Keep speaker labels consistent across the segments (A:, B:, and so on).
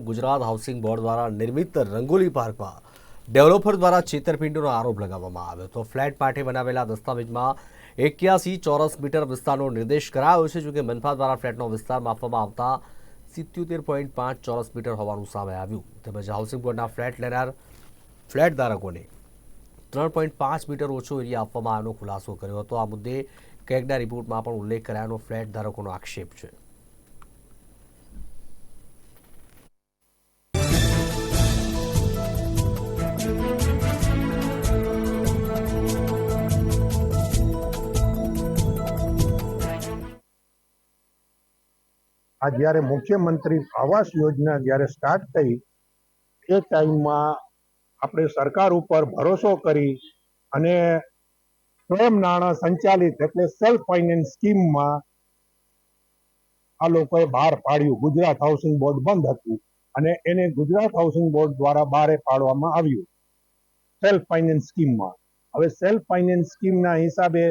A: Gujarat housing board દ્વારા નિર્મિત રંગોલી પાર્કમાં ડેવલપર દ્વારા છેતરપિંડીનો આરોપ લગાવવામાં આવ્યો હતો. ફ્લેટ માટે બનાવેલા દસ્તાવેજમાં એક્યાસી ચોરસ મીટર વિસ્તારનો નિર્દેશ કરાયો છે, જોકે મનપા દ્વારા ફ્લેટનો વિસ્તાર માપવામાં આવતા સિત્યોતેર પોઈન્ટ પાંચ ચોરસ મીટર હોવાનું સામે આવ્યું. તેમજ હાઉસિંગ બોર્ડના ફ્લેટ લેનાર ફ્લેટ ધારકોને ત્રણ પોઈન્ટ પાંચ મીટર ઓછો એરિયા આપવામાં આવ્યાનો ખુલાસો કર્યો હતો. આ મુદ્દે કેગના રિપોર્ટમાં પણ ઉલ્લેખ કરાયાનો ફ્લેટ ધારકોનો આક્ષેપ છે.
B: આ જ્યારે મુખ્યમંત્રી આવાસ યોજના જ્યારે સ્ટાર્ટ થઈ, એ ટાઈમમાં આપણે સરકાર ઉપર ભરોસો કરી અને સ્વયં નાણાં સંચાલિત એટલે સેલ્ફ ફાઇનાન્સ સ્કીમમાં આ લોકોએ બહાર પાડ્યું. ગુજરાત હાઉસિંગ બોર્ડ બંધ હતું અને એને ગુજરાત હાઉસિંગ બોર્ડ દ્વારા બહાર પાડવામાં આવ્યું. સેલ્ફ ફાઇનાન્સ સ્કીમમાં હવે સેલ્ફ ફાઇનાન્સ સ્કીમના હિસાબે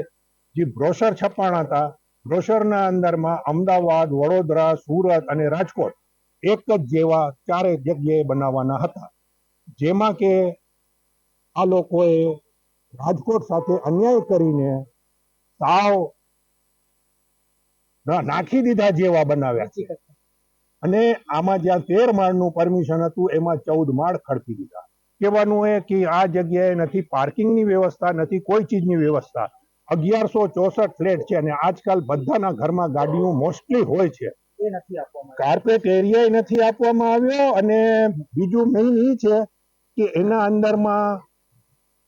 B: જે બ્રોશર છપાણા હતા બ્રોશરના અંદરમાં અમદાવાદ વડોદરા સુરત અને રાજકોટ એક જ જેવા ચારે જગ્યાએ બનાવવાના હતા. જેમાં કે આ લોકોએ રાજકોટ સાથે અન્યાય કરીને સાવ નાખી દીધા જેવા બનાવ્યા છે. અને આમાં જ્યાં તેર માળનું પરમિશન હતું એમાં ચૌદ માળ ખડકી દીધા. કહેવાનું એ કે આ જગ્યાએ નથી પાર્કિંગની વ્યવસ્થા નથી કોઈ ચીજની વ્યવસ્થા અગિયારસો ચોસઠ ફ્લેટ છે અને આજકાલ બધાના ઘરમાં ગાડીઓ મોસ્ટલી હોય છે. કાર્પેટ એરિયા નથી આપવામાં આવ્યો અને બીજું મેઇન એ છે કે એના અંદરમાં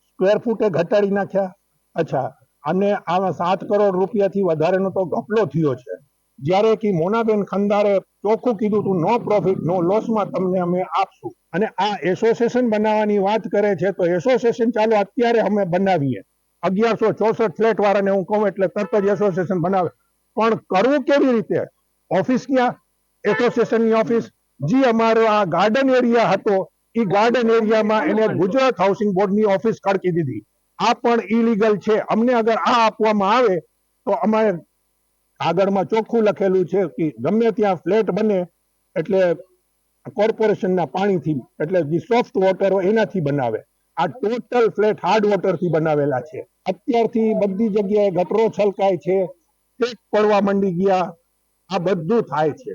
B: સ્ક્વેર ફૂટે ઘટાડી નાખ્યા. અચ્છા અને આમાં સાત કરોડ રૂપિયાથી વધારેનો તો ગપલો થયો છે. જ્યારે કે મોનાબેન ખંદારે ચોખ્ખું કીધું તું નો પ્રોફિટ નો લોસમાં તમને અમે આપશું. અને આ એસોસિએશન બનાવવાની વાત કરે છે તો એસોસિએશન ચાલો અત્યારે અમે બનાવીએ. અગિયારસો ચોસઠ ફ્લેટ વાળાને હું કહું એટલે તરત જ એસોસિએશન બનાવે. પણ કરવું કેવી રીતે? ઓફિસ ક્યાં? એસોસિએશનની ઓફિસ જે અમારો આ ગાર્ડન એરિયા હતો, એ ગાર્ડન એરિયામાં એને ગુજરાત હાઉસિંગ બોર્ડની ઓફિસ ખડકી દીધી. આ પણ ઇલીગલ છે. અમને અગર આ આપવામાં આવે, તો અમારે આગળમાં ચોખ્ખું લખેલું છે કે ગમે ત્યાં ફ્લેટ બને, એટલે કોર્પોરેશનના પાણીથી, એટલે જે સોફ્ટ વોટર હોય એનાથી બનાવે. આ ટોટલ ફ્લેટ હાર્ડ વોટરથી બનાવેલા છે. અત્યારથી બધી જગ્યાએ ગટરો છલકાય છે પેક પડવા માંડી ગયા. આ બધું થાય છે.